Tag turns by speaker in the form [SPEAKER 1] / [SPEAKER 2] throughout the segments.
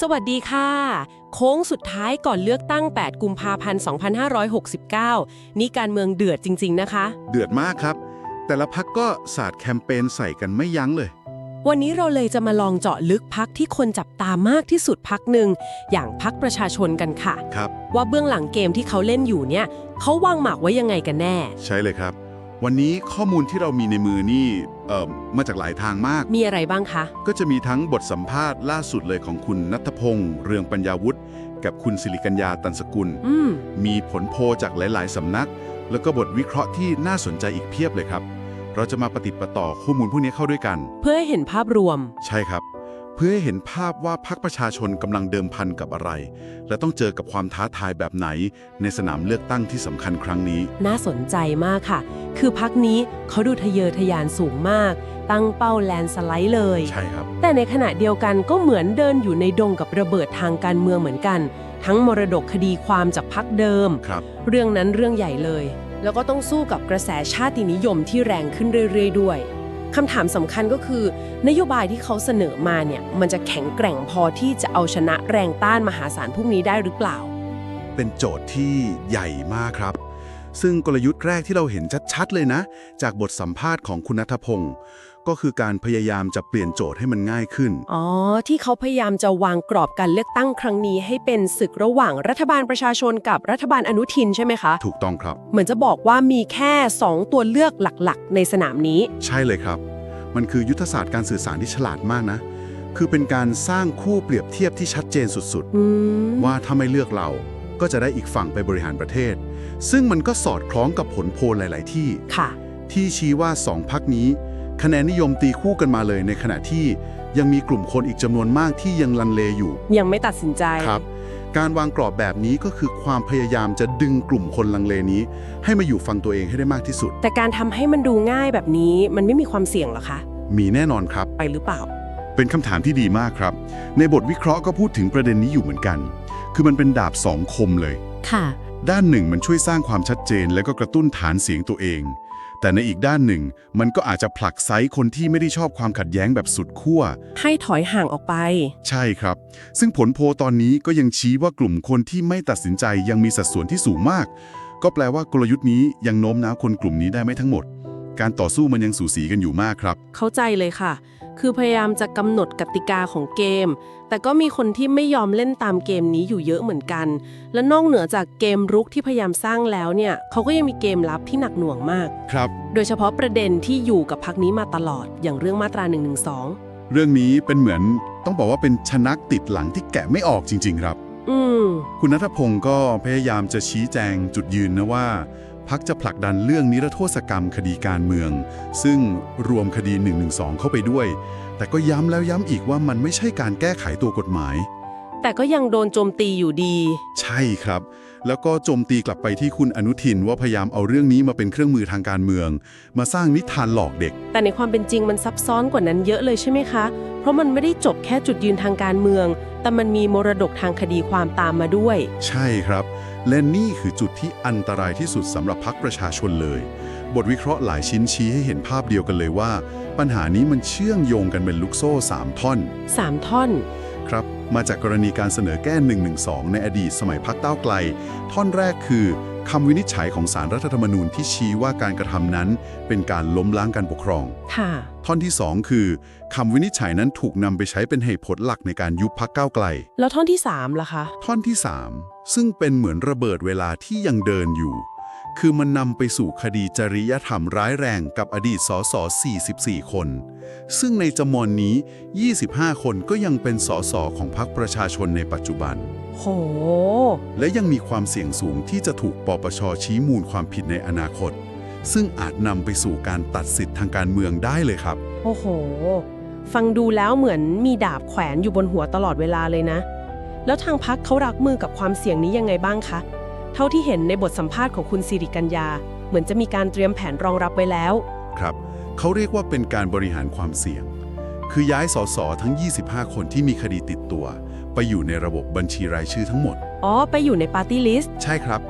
[SPEAKER 1] สวัสดีค่ะ โค้งสุดท้ายก่อนเลือกตั้ง 8 กุมภาพันธ์ 2569 นี่การเมืองเดือดจริง ๆ นะคะ
[SPEAKER 2] เดือดมากครับ แต่ละพักก็สาดแคมเปญใส่กันไม่ยั้งเลย
[SPEAKER 1] วันนี้เราเลยจะมาลองเจาะลึกพักที่คนจับตามากที่สุดพักหนึ่ง อย่างพักประชาชนกันค่ะ
[SPEAKER 2] ครับ
[SPEAKER 1] ว่าเบื้องหลังเกมที่เขาเล่นอยู่เนี่ย เขาวางหมากไว้ยังไงกันแน่
[SPEAKER 2] ใช่เลยครับ วันนี้ข้อมูลที่เรามีในมือนี่เอ่อมาจากหลายทางมาก
[SPEAKER 1] มีอะไรบ้างคะ
[SPEAKER 2] ก็จะมีทั้งบทสัมภาษณ์ล่าสุดเลยของคุณนัทพงษ์เรืองปัญญาวุฒิกับคุณสิริกัญญาตันสกุล
[SPEAKER 1] อืม
[SPEAKER 2] มีผลโพลจากหลาย ๆ สำนัก แล้วก็บทวิเคราะห์ที่น่าสนใจอีกเพียบเลยครับ เราจะมาปฏิดประต่อข้อมูลพวกนี้เข้าด้วยกัน
[SPEAKER 1] เพื่อให้เห็นภาพรวม
[SPEAKER 2] ใช่ครับ เพื่อให้เห็นภาพว่าพรรคประชาชนกำลังเดิมพันกับอะไร และต้องเจอกับความท้าทายแบบไหน ในสนามเลือกตั้งที่สำคัญครั้งนี้
[SPEAKER 1] น่าสนใจมากค่ะ คือพักนี้เขาดูทะเยอทะยานสูงมาก ตั้งเป้าแลนด์สไลด์เลย
[SPEAKER 2] ใช่ครับ
[SPEAKER 1] แต่ในขณะเดียวกันก็เหมือนเดินอยู่ในดงกับระเบิดทางการเมืองเหมือนกัน ทั้งมรดกคดีความจากพักเดิม
[SPEAKER 2] ครับ
[SPEAKER 1] เรื่องนั้นเรื่องใหญ่เลย แล้วก็ต้องสู้กับกระแสชาตินิยมที่แรงขึ้นเรื่อยๆ ด้วยคำถามสำคัญก็คือ นโยบายที่เขาเสนอมาเนี่ยมันจะแข็งแกร่งพอที่จะเอาชนะแรงต้านมหาศาลพวกนี้ได้หรือเปล่า
[SPEAKER 2] เป็นโจทย์ที่ใหญ่มากครับ ซึ่งกลยุทธ์แรกที่เราเห็นชัดๆเลยนะ จากบทสัมภาษณ์ของคุณนัทพงศ์ก็คือการพยายามจะเปลี่ยนโจทย์ให้มันง่ายขึ้น
[SPEAKER 1] อ๋อ ที่เขาพยายามจะวางกรอบการเลือกตั้งครั้งนี้ ให้เป็นศึกระหว่างรัฐบาลประชาชนกับรัฐบาลอนุทินใช่ไหมคะ
[SPEAKER 2] ถูกต้องครับ
[SPEAKER 1] เหมือนจะบอกว่ามีแค่ 2 ตัวเลือกหลักๆ ในสนามนี้
[SPEAKER 2] ใช่เลยครับ มันคือยุทธศาสตร์การสื่อสารที่ฉลาดมากนะ คือเป็นการสร้างคู่เปรียบเทียบที่ชัดเจนสุด
[SPEAKER 1] อืม
[SPEAKER 2] ๆว่าถ้าไม่เลือกเรา ก็จะได้อีกฝั่งไปบริหารประเทศ ซึ่งมันก็สอดคล้องกับผลโพลหลาย ๆ ที่
[SPEAKER 1] ค่ะ
[SPEAKER 2] ที่ชี้ว่าสองพักนี้ คะแนนนิยมตีคู่กันมาเลยในขณะที่ยังมีกลุ่มคนอีกจำนวนมากที่ยังลังเลอยู่
[SPEAKER 1] ยังไม่ตัดสินใจ
[SPEAKER 2] ครับ การวางกรอบแบบนี้ก็คือความพยายามจะดึงกลุ่มคนลังเลนี้ ให้มาอยู่ฟังตัวเองให้ได้มากที่สุด
[SPEAKER 1] แต่การทำให้มันดูง่ายแบบนี้มันไม่มีความเสี่ยงเหรอคะ
[SPEAKER 2] มีแน่นอนครับ
[SPEAKER 1] ไปหรือเปล่า
[SPEAKER 2] เป็นคำถามที่ดีมากครับ ในบทวิเคราะห์ก็พูดถึงประเด็นนี้อยู่เหมือนกัน คือมันเป็นดาบสองคมเลย
[SPEAKER 1] ค่ะ
[SPEAKER 2] ด้านหนึ่งมันช่วยสร้างความชัดเจนและก็กระตุ้นฐานเสียงตัวเอง แต่ในอีกด้านหนึ่ง มันก็อาจจะผลักไซส์คนที่ไม่ได้ชอบความขัดแย้งแบบสุดขั้ว
[SPEAKER 1] ให้ถอยห่างออกไป
[SPEAKER 2] ใช่ครับ ซึ่งผลโพลตอนนี้ก็ยังชี้ว่ากลุ่มคนที่ไม่ตัดสินใจยังมีสัดส่วนที่สูงมาก ก็แปลว่ากลยุทธ์นี้ยังโน้มน้าวคนกลุ่มนี้ได้ไม่ทั้งหมด การต่อสู้มันยังสูสีกันอยู่มากครับ
[SPEAKER 1] เข้าใจเลยค่ะ คือพยายามจะกำหนดกติกาของเกม แต่ก็มีคนที่ไม่ยอมเล่นตามเกมนี้อยู่เยอะเหมือนกัน และนอกเหนือจากเกมรุกที่พยายามสร้างแล้วเนี่ยเขาก็ยังมีเกมลับที่หนักหน่วงมาก
[SPEAKER 2] ครับ
[SPEAKER 1] โดยเฉพาะประเด็นที่อยู่กับพักนี้มาตลอดอย่างเรื่องมาตรา1นึ
[SPEAKER 2] เรื่องนี้เป็นเหมือนต้องบอกว่าเป็นชนักติดหลังที่แกะไม่ออกจริง ๆ ครับ
[SPEAKER 1] อืม
[SPEAKER 2] คุณนัทพงศ์ก็พยายามจะชี้แจงจุดยืนนะว่า พักจะผลักดันเรื่องนิรโทษกรรมคดีการเมือง ซึ่งรวมคดี 112 เข้าไปด้วย แต่ก็ย้ำแล้วย้ำอีกว่ามันไม่ใช่การแก้ไขตัวกฎหมาย
[SPEAKER 1] แต่ก็ยังโดนโจมตีอยู่ดี
[SPEAKER 2] ใช่ครับ แล้วก็โจมตีกลับไปที่คุณอนุทินว่าพยายามเอาเรื่องนี้มาเป็นเครื่องมือทางการเมือง มาสร้างนิทานหลอกเด็ก
[SPEAKER 1] แต่ในความเป็นจริงมันซับซ้อนกว่านั้นเยอะเลยใช่ไหมคะ เพราะมันไม่ได้จบแค่จุดยืนทางการเมือง แต่มันมีมรดกทางคดีความตามมาด้วย
[SPEAKER 2] ใช่ครับ และนี่คือจุดที่อันตรายที่สุดสำหรับพักประชาชนเลย บทวิเคราะห์หลายชิ้นชี้ให้เห็นภาพเดียวกันเลยว่า ปัญหานี้มันเชื่อมโยงกันเป็นลูกโซ่ 3 ท่อน
[SPEAKER 1] 3 ท่อน
[SPEAKER 2] ครับ มาจากกรณีการเสนอแก้ 112 ในอดีตสมัยพักเต้าวไกล ท่อนแรกคือคำวินิจฉัยของสารรัฐธรรมนูญที่ชี้ว่าการกระทำนั้น เป็นการล้มล้างการปกครอง
[SPEAKER 1] ค่ะ
[SPEAKER 2] ท่อนที่ 2 คือคำวินิจฉัยนั้นถูกนำไปใช้เป็นเหตุผลหลักในการยุบพักก้าวไกล
[SPEAKER 1] แล้วท่อนที่3ล่ะคะ
[SPEAKER 2] ท่อนที่ 3 ซึ่งเป็นเหมือนระเบิดเวลาที่ยังเดินอยู่ คือมันนำไปสู่คดีจริยธรรมร้ายแรงกับอดีตสส44 คน ซึ่งในจำนวนนี้ 25 คนก็ยังเป็นสสของพรรคประชาชนในปัจจุบัน
[SPEAKER 1] โห
[SPEAKER 2] และยังมีความเสี่ยงสูงที่จะถูกปปชชี้มูลความผิดในอนาคต ซึ่งอาจนำไปสู่การตัดสิทธิ์ทางการเมืองได้เลยครับ
[SPEAKER 1] โอ้โห ฟังดูแล้วเหมือนมีดาบแขวนอยู่บนหัวตลอดเวลาเลยนะ แล้วทางพักเขารับมือกับความเสี่ยงนี้ยังไงบ้างคะ เท่าที่เห็นในบทสัมภาษณ์ของคุณสิริกัญญา เหมือนจะมีการเตรียมแผนรองรับไว้แล้ว
[SPEAKER 2] ครับเขาเรียกว่าเป็นการบริหารความเสี่ยง คือย้ายสสทั้ง 25 คนที่มีคดีติดตัว ไปอยู่ในระบบบัญชีรายชื่อทั้งหมด
[SPEAKER 1] อ๋อ ไปอยู่ในปาร์ตี้ลิสต์
[SPEAKER 2] ใช่ครับ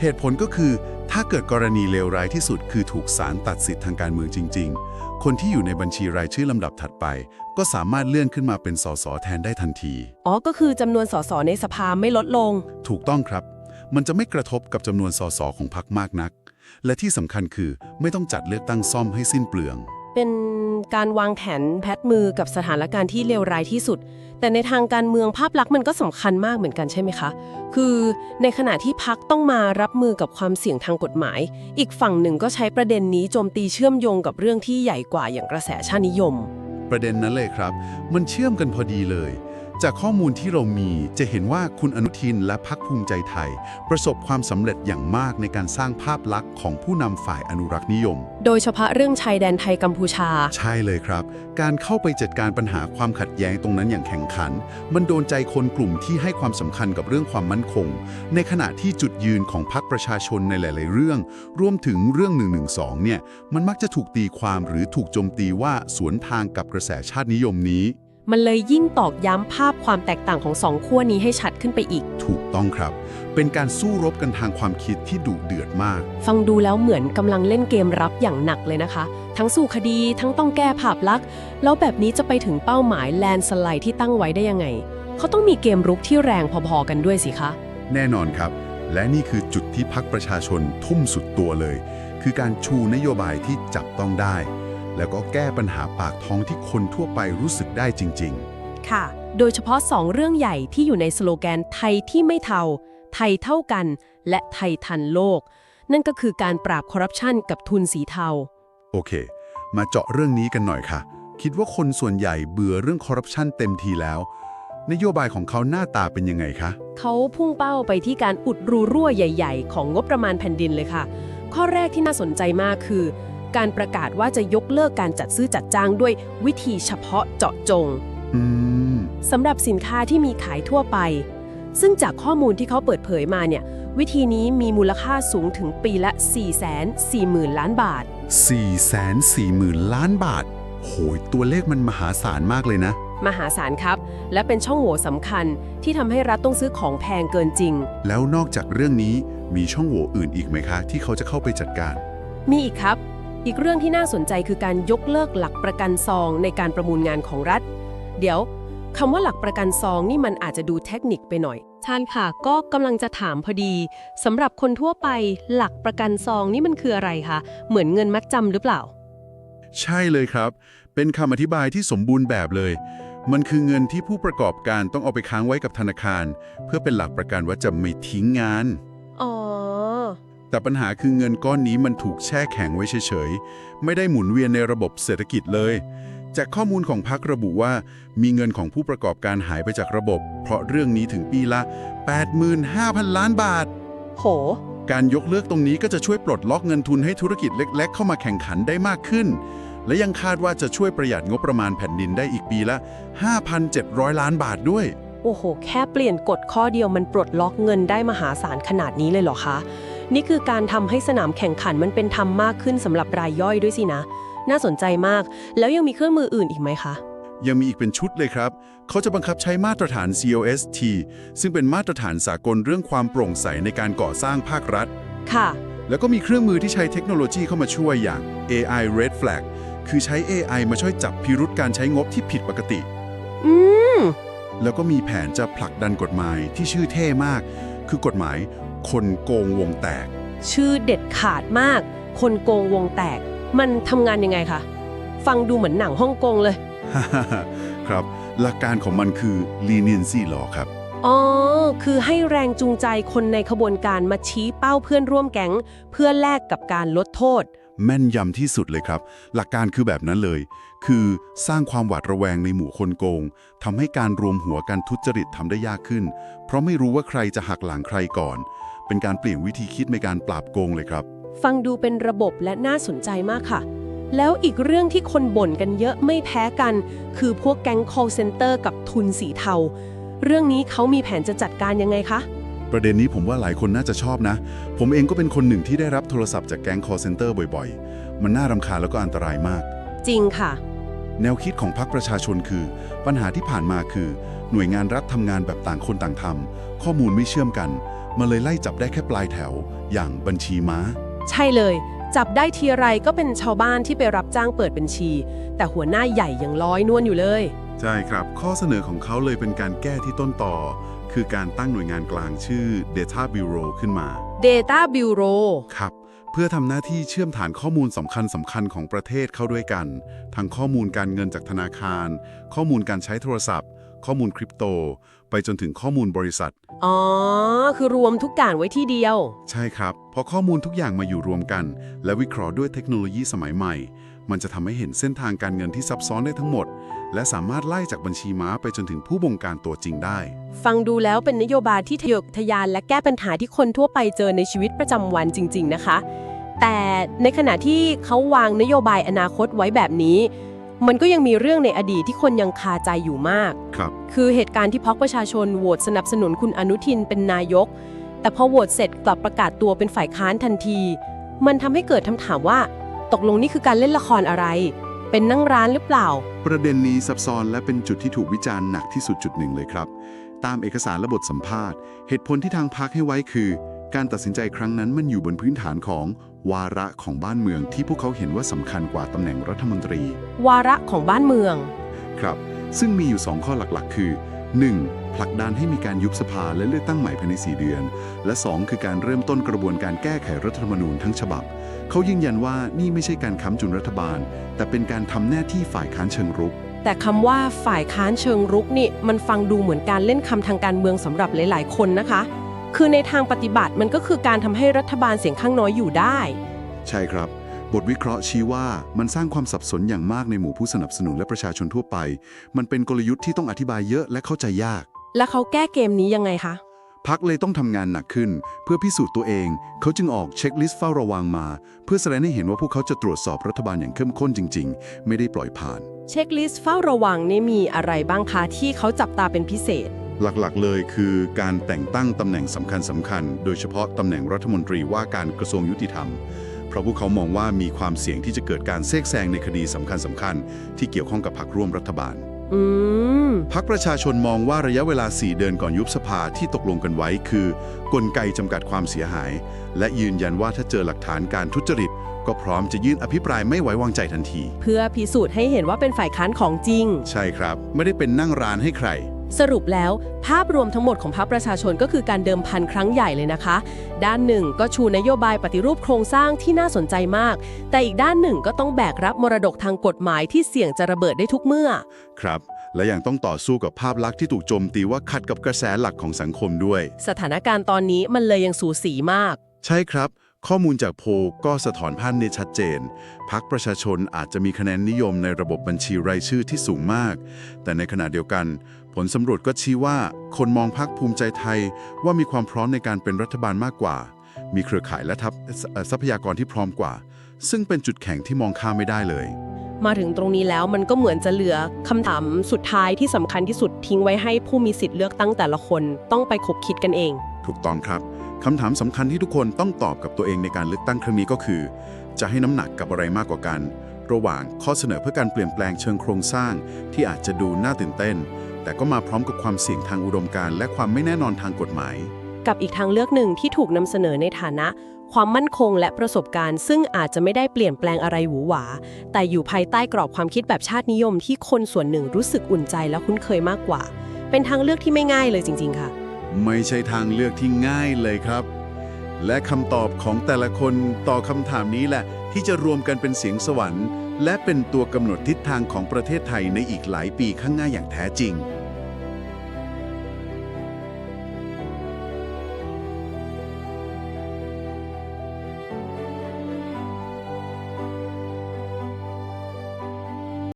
[SPEAKER 2] เหตุผลก็คือถ้าเกิดกรณีเลวร้ายที่สุด คือถูกศาลตัดสิทธิ์ทางการเมืองจริง ๆ คนที่อยู่ในบัญชีรายชื่อลำดับถัดไป ก็สามารถเลื่อนขึ้นมาเป็นสสแทนได้ทันที
[SPEAKER 1] อ๋อ ก็คือจำนวนสสในสภาไม่ลดลง
[SPEAKER 2] ถูกต้องครับ มันจะไม่กระทบกับจำนวนสสของพรรคมากนัก และที่สำคัญคือไม่ต้องจัดเลือกตั้งซ่อมให้สิ้นเปลือง
[SPEAKER 1] เป็นการวางแผนแพทมือกับสถานการณ์ที่เลวร้ายที่สุด แต่ในทางการเมืองภาพลักษณ์มันก็สำคัญมากเหมือนกันใช่ไหมคะ คือในขณะที่พักต้องมารับมือกับความเสี่ยงทางกฎหมาย อีกฝั่งหนึ่งก็ใช้ประเด็นนี้โจมตีเชื่อมโยงกับเรื่องที่ใหญ่กว่าอย่างกระแสชาตินิยม
[SPEAKER 2] ประเด็นนั้นเลยครับ มันเชื่อมกันพอดีเลย จากข้อมูลที่เรามีจะเห็นว่าคุณอนุทินและพักภูมิใจไทย ประสบความสำเร็จอย่างมากในการสร้างภาพลักษณ์ของผู้นำฝ่ายอนุรักษ์นิยม
[SPEAKER 1] โดยเฉพาะเรื่องชายแดนไทยกัมพูชา
[SPEAKER 2] ใช่เลยครับ การเข้าไปจัดการปัญหาความขัดแย้งตรงนั้นอย่างแข่งขัน มันโดนใจคนกลุ่มที่ให้ความสำคัญกับเรื่องความมั่นคง ในขณะที่จุดยืนของพรรคประชาชนในหลาย ๆ เรื่อง รวมถึงเรื่อง112เนี่ยมันมักจะถูกตีความหรือถูกโจมตีว่าสวนทางกับกระแสชาตินิยมนี้
[SPEAKER 1] มันเลยยิ่งตอกย้ำภาพความแตกต่างของสองขั้วนี้ให้ชัดขึ้นไปอีก
[SPEAKER 2] ถูกต้องครับ เป็นการสู้รบกันทางความคิดที่ดุเดือดมาก
[SPEAKER 1] ฟังดูแล้วเหมือนกำลังเล่นเกมรับอย่างหนักเลยนะคะ ทั้งสู้คดีทั้งต้องแก้ภาพลักษณ์ แล้วแบบนี้จะไปถึงเป้าหมายแลนสไลด์ที่ตั้งไว้ได้ยังไง เขาต้องมีเกมรุกที่แรงพอๆกันด้วยสิคะ
[SPEAKER 2] แน่นอนครับ และนี่คือจุดที่พักประชาชนทุ่มสุดตัวเลย คือการชูนโยบายที่จับต้องได้ แล้วก็แก้ปัญหาปากท้องที่คนทั่วไปรู้สึกได้จริง
[SPEAKER 1] ค่ะ โดยเฉพาะ 2 เรื่องใหญ่ที่อยู่ในสโลแกนไทยที่ไม่เทา ไทยเท่ากัน และไทยทันโลก นั่นก็คือการปราบคอร์รัปชันกับทุนสีเทา
[SPEAKER 2] ๆโอเค มาเจาะเรื่องนี้กันหน่อยค่ะ คิดว่าคนส่วนใหญ่เบื่อเรื่องคอร์รัปชันเต็มทีแล้ว นโยบายของเขาหน้าตาเป็นยังไงคะ
[SPEAKER 1] เขาพุ่งเป้าไปที่การอุดรูรั่วใหญ่ ๆ ของงบประมาณแผ่นดินเลยค่ะ ข้อแรกที่น่าสนใจมากคือ การประกาศว่าจะยกเลิกการจัดซื้อจัดจ้างด้วยวิธีเฉพาะเจาะจง
[SPEAKER 2] อืม
[SPEAKER 1] สำหรับสินค้าที่มีขายทั่วไป ซึ่งจากข้อมูลที่เขาเปิดเผยมาเนี่ย วิธีนี้มีมูลค่าสูงถึงปีละ 440,000 ล้านบาท
[SPEAKER 2] 440,000 ล้านบาท โหย ตัวเลขมันมหาศาลมากเลยนะ
[SPEAKER 1] มหาศาลครับ และเป็นช่องโหว่สำคัญที่ทำให้รัฐต้องซื้อของแพงเกินจริง
[SPEAKER 2] แล้วนอกจากเรื่องนี้มีช่องโหว่อื่นอีกไหมคะ ที่เขาจะเข้าไปจัดการ
[SPEAKER 1] มีอีกครับ อีกเรื่องที่น่าสนใจคือการยกเลิกหลักประกันซองในการประมูลงานของรัฐ เดี๋ยวคำว่าหลักประกันซองนี่มันอาจจะดูเทคนิคไปหน่อย ท่านค่ะ ก็กำลังจะถามพอดีสำหรับคนทั่วไปหลักประกันซองนี่มันคืออะไรคะเหมือนเงินมัดจำหรือเปล่า
[SPEAKER 2] ใช่เลยครับ เป็นคำอธิบายที่สมบูรณ์แบบเลย มันคือเงินที่ผู้ประกอบการต้องเอาไปค้างไว้กับธนาคาร เพื่อเป็นหลักประกันว่าจะไม่ทิ้งงาน
[SPEAKER 1] อ๋อ
[SPEAKER 2] แต่ปัญหาคือเงินก้อนนี้มันถูกแช่แข็งไว้เฉยๆ ไม่ได้หมุนเวียนในระบบเศรษฐกิจเลย จากข้อมูลของพักระบุว่ามีเงินของผู้ประกอบการหายไปจากระบบ เพราะเรื่องนี้ถึงปีละ 85,000 ล้านบาท
[SPEAKER 1] โห
[SPEAKER 2] การยกเลิกตรงนี้ก็จะช่วยปลดล็อกเงินทุนให้ธุรกิจเล็ก ๆ เข้ามาแข่งขันได้มากขึ้น และยังคาดว่าจะช่วยประหยัดงบประมาณแผ่นดินได้อีกปีละ 5,700 ล้านบาทด้วย
[SPEAKER 1] โอ้โห แค่เปลี่ยนกฎข้อเดียวมันปลดล็อกเงินได้มหาศาลขนาดนี้เลยเหรอคะ นี่คือการทำให้สนามแข่งขันมันเป็นธรรมมากขึ้นสำหรับรายย่อยด้วยสินะ น่าสนใจมาก แล้วยังมีเครื่องมืออื่นอีกไหมคะ
[SPEAKER 2] ยังมีอีกเป็นชุดเลยครับ เขาจะบังคับใช้มาตรฐาน COST ซึ่งเป็นมาตรฐานสากลเรื่องความโปร่งใสในการก่อสร้างภาครัฐ
[SPEAKER 1] ค่ะ
[SPEAKER 2] แล้วก็มีเครื่องมือที่ใช้เทคโนโลยีเข้ามาช่วยอย่าง AI Red Flag คือใช้ AI มาช่วยจับพิรุษการใช้งบที่ผิดปกติ
[SPEAKER 1] อืม
[SPEAKER 2] แล้วก็มีแผนจะผลักดันกฎหมายที่ชื่อเท่มาก คือกฎหมาย คนโกงวงแตก
[SPEAKER 1] ชื่อเด็ดขาดมาก คนโกงวงแตก มันทำงานยังไงคะ ฟังดูเหมือนหนังฮ่องกงเลย
[SPEAKER 2] ครับ หลักการของมันคือ leniency law ครับ
[SPEAKER 1] อ๋อ คือให้แรงจูงใจคนในขบวนการมาชี้เป้าเพื่อนร่วมแก๊ง เพื่อแลกกับการลดโทษ
[SPEAKER 2] แม่นยำที่สุดเลยครับ หลักการคือแบบนั้นเลย คือสร้างความหวาดระแวงในหมู่คนโกงทำให้การรวมหัวกันทุจริตทำได้ยากขึ้น เพราะไม่รู้ว่าใครจะหักหลังใครก่อน เป็นการเปลี่ยนวิธีคิดในการปราบโกงเลยครับ
[SPEAKER 1] ฟังดูเป็นระบบและน่าสนใจมากค่ะ แล้วอีกเรื่องที่คนบ่นกันเยอะไม่แพ้กัน คือพวกแก๊ง call center กับทุนสีเทา เรื่องนี้เขามีแผนจะจัดการยังไงคะ
[SPEAKER 2] ประเด็นนี้ผมว่าหลายคนน่าจะชอบนะ ผมเองก็เป็นคนหนึ่งที่ได้รับโทรศัพท์จากแก๊ง call center บ่อยๆ มันน่ารำคาญแล้วก็อันตรายมาก
[SPEAKER 1] จริงค่ะ
[SPEAKER 2] แนวคิดของพรรคประชาชนคือ ปัญหาที่ผ่านมาคือ หน่วยงานรัฐทำงานแบบต่างคนต่างทำข้อมูลไม่เชื่อมกัน มาเลยไล่จับได้แค่ปลายแถว อย่างบัญชีม้า
[SPEAKER 1] ใช่เลย จับได้ทีไรก็เป็นชาวบ้านที่ไปรับจ้างเปิดบัญชี แต่หัวหน้าใหญ่ยังลอยนวลอยู่เลย
[SPEAKER 2] ใช่ครับ ข้อเสนอของเขาเลยเป็นการแก้ที่ต้นต่อ คือการตั้งหน่วยงานกลางชื่อ Data Bureau ขึ้นมา
[SPEAKER 1] Data Bureau
[SPEAKER 2] ครับ เพื่อทำหน้าที่เชื่อมฐานข้อมูลสำคัญสำคัญของประเทศเข้าด้วยกัน ทั้งข้อมูลการเงินจากธนาคาร ข้อมูลการใช้โทรศัพท์ ข้อมูลคริปโต ไปจนถึงข้อมูลบริษัท
[SPEAKER 1] อ๋อ คือรวมทุกอย่างไว้ที่เดียว
[SPEAKER 2] ใช่ครับ พอข้อมูลทุกอย่างมาอยู่รวมกัน และวิเคราะห์ด้วยเทคโนโลยีสมัยใหม่ มันจะทำให้เห็นเส้นทางการเงินที่ซับซ้อนได้ทั้งหมด และสามารถไล่จากบัญชีม้าไปจนถึงผู้บงการตัวจริงได้
[SPEAKER 1] ฟังดูแล้วเป็นนโยบายที่ทะเยอทะยานและแก้ปัญหาที่คนทั่วไปเจอในชีวิตประจำวันจริง ๆ นะคะ แต่ในขณะที่เขาวางนโยบายอนาคตไว้แบบนี้ มันก็ยังมีเรื่องในอดีตที่คนยังคาใจอยู่มาก
[SPEAKER 2] ครับ
[SPEAKER 1] คือเหตุการณ์ที่พรรคประชาชนโหวตสนับสนุนคุณอนุทินเป็นนายก แต่พอโหวตเสร็จกลับประกาศตัวเป็นฝ่ายค้านทันที มันทำให้เกิดคำถามว่า ตกลงนี่คือการเล่นละครอะไร เป็นนั่งร้านหรือเปล่า
[SPEAKER 2] ประเด็นนี้ซับซ้อนและเป็นจุดที่ถูกวิจารณ์หนักที่สุดจุดหนึ่งเลยครับ ตามเอกสารและบทสัมภาษณ์ เหตุผลที่ทางพักให้ไว้คือ การตัดสินใจครั้งนั้นมันอยู่บนพื้นฐานของวาระของบ้านเมืองที่พวกเขาเห็นว่าสำคัญกว่าตำแหน่งรัฐมนตรี
[SPEAKER 1] วาระของบ้านเมือง
[SPEAKER 2] ครับ ซึ่งมีอยู่ 2 ข้อหลักๆ คือ 1. ผลักดันให้มีการยุบสภาและเลือกตั้งใหม่ภายใน 4 เดือน และ 2 คือการเริ่มต้นกระบวนการแก้ไขรัฐธรรมนูญทั้งฉบับ เขายืนยันว่านี่ไม่ใช่การค้ำจุนรัฐบาล แต่เป็นการทำหน้าที่ฝ่ายค้านเชิงรุก
[SPEAKER 1] แต่คำว่าฝ่ายค้านเชิงรุกนี่มันฟังดูเหมือนการเล่นคำทางการเมืองสำหรับหลาย ๆ คนนะคะ คือในทางปฏิบัติมันก็คือการทำให้รัฐบาลเสียงข้างน้อยอยู่ได้
[SPEAKER 2] ใช่ครับ บทวิเคราะห์ชี้ว่ามันสร้างความสับสนอย่างมากในหมู่ผู้สนับสนุนและประชาชนทั่วไป มันเป็นกลยุทธ์ที่ต้องอธิบายเยอะและเข้าใจยาก
[SPEAKER 1] แล้วเขาแก้เกมนี้ยังไงคะ
[SPEAKER 2] พักเลยต้องทำงานหนักขึ้น เพื่อพิสูจน์ตัวเอง เขาจึงออกเช็คลิสต์เฝ้าระวังมา เพื่อแสดงให้เห็นว่าพวกเขาจะตรวจสอบรัฐบาลอย่างเข้มข้นจริง ๆ ไม่ได้ปล่อยผ่าน
[SPEAKER 1] เช็คลิสต์เฝ้าระวังนี่มีอะไรบ้างคะที่เขาจับตาเป็นพิเศษ
[SPEAKER 2] หลักๆ เลยคือการแต่งตั้งตำแหน่งสำคัญสำคัญๆโดยเฉพาะตำแหน่งรัฐมนตรีว่าการกระทรวงยุติธรรม เพราะพวกเขามองว่ามีความเสี่ยงที่จะเกิดการแทรกแซงในคดีสำคัญสำคัญๆที่เกี่ยวข้องกับพรรคร่วมรัฐบาล
[SPEAKER 1] อืม
[SPEAKER 2] พักประชาชนมองว่าระยะเวลา 4 เดือนก่อนยุบสภาที่ตกลงกันไว้คือ กลไกจำกัดความเสียหาย และยืนยันว่าถ้าเจอหลักฐานการทุจริต ก็พร้อมจะยื่นอภิปรายไม่ไว้วางใจทันที
[SPEAKER 1] เพื่อพิสูจน์ให้เห็นว่าเป็นฝ่ายค้านของจริง
[SPEAKER 2] ใช่ครับ ไม่ได้เป็นนั่งร้านให้ใคร
[SPEAKER 1] สรุปแล้วภาพรวมทั้งหมดของพรรคประชาชนก็คือการเดิมพันครั้งใหญ่เลยนะคะ ด้านหนึ่งก็ชูนโยบายปฏิรูปโครงสร้างที่น่าสนใจมาก แต่อีกด้านหนึ่งก็ต้องแบกรับมรดกทางกฎหมายที่เสี่ยงจะระเบิดได้ทุกเมื่อ
[SPEAKER 2] ครับ และยังต้องต่อสู้กับภาพลักษณ์ที่ถูกโจมตีว่าขัดกับกระแสหลักของสังคมด้วย
[SPEAKER 1] สถานการณ์ตอนนี้มันเลยยังสูสีมาก
[SPEAKER 2] ใช่ครับ ข้อมูลจากโพลก็สะท้อนภาพในชัดเจน พักประชาชนอาจจะมีคะแนนนิยมในระบบบัญชีรายชื่อที่สูงมาก แต่ในขณะเดียวกัน ผลสำรวจก็ชี้ว่า คนมองพักภูมิใจไทยว่ามีความพร้อมในการเป็นรัฐบาลมากกว่า มีเครือข่ายและทัพเอ่อทรัพยากรที่พร้อมกว่า ซึ่งเป็นจุดแข็งที่มองข้ามไม่ได้เลย
[SPEAKER 1] มาถึงตรงนี้แล้วมันก็เหมือนจะเหลือคำถามสุดท้ายที่สำคัญที่สุดทิ้งไว้ให้ผู้มีสิทธิ์เลือกตั้งแต่ละคน ต้องไปคบคิดกันเอง
[SPEAKER 2] ถูกต้องครับ คำถามสำคัญที่ทุกคนต้องตอบกับตัวเองในการเลือกตั้งครั้งนี้ก็คือ จะให้น้ำหนักกับอะไรมากกว่ากัน ระหว่างข้อเสนอเพื่อการเปลี่ยนแปลงเชิงโครงสร้าง ที่อาจจะดูน่าตื่นเต้น แต่ก็มาพร้อมกับความเสี่ยงทางอุดมการณ์และความไม่แน่นอนทางกฎหมาย
[SPEAKER 1] กับอีกทางเลือกหนึ่งที่ถูกนำเสนอในฐานะ ความมั่นคงและประสบการณ์ ซึ่งอาจจะไม่ได้เปลี่ยนแปลงอะไรหวือหวา แต่อยู่ภายใต้กรอบความคิดแบบชาตินิยมที่คนส่วนหนึ่งรู้สึกอุ่นใจและคุ้นเคยมากกว่า เป็นทางเลือกที่ไม่ง่ายเลยจริง ๆ ค่ะ
[SPEAKER 2] ไม่ใช่ทางเลือกที่ง่ายเลยครับ และคำตอบของแต่ละคนต่อคำถามนี้แหละ ที่จะรวมกันเป็นเสียงสวรรค์ และเป็นตัวกำหนดทิศทางของประเทศไทยในอีกหลายปีข้างหน้าอย่างแท้จริง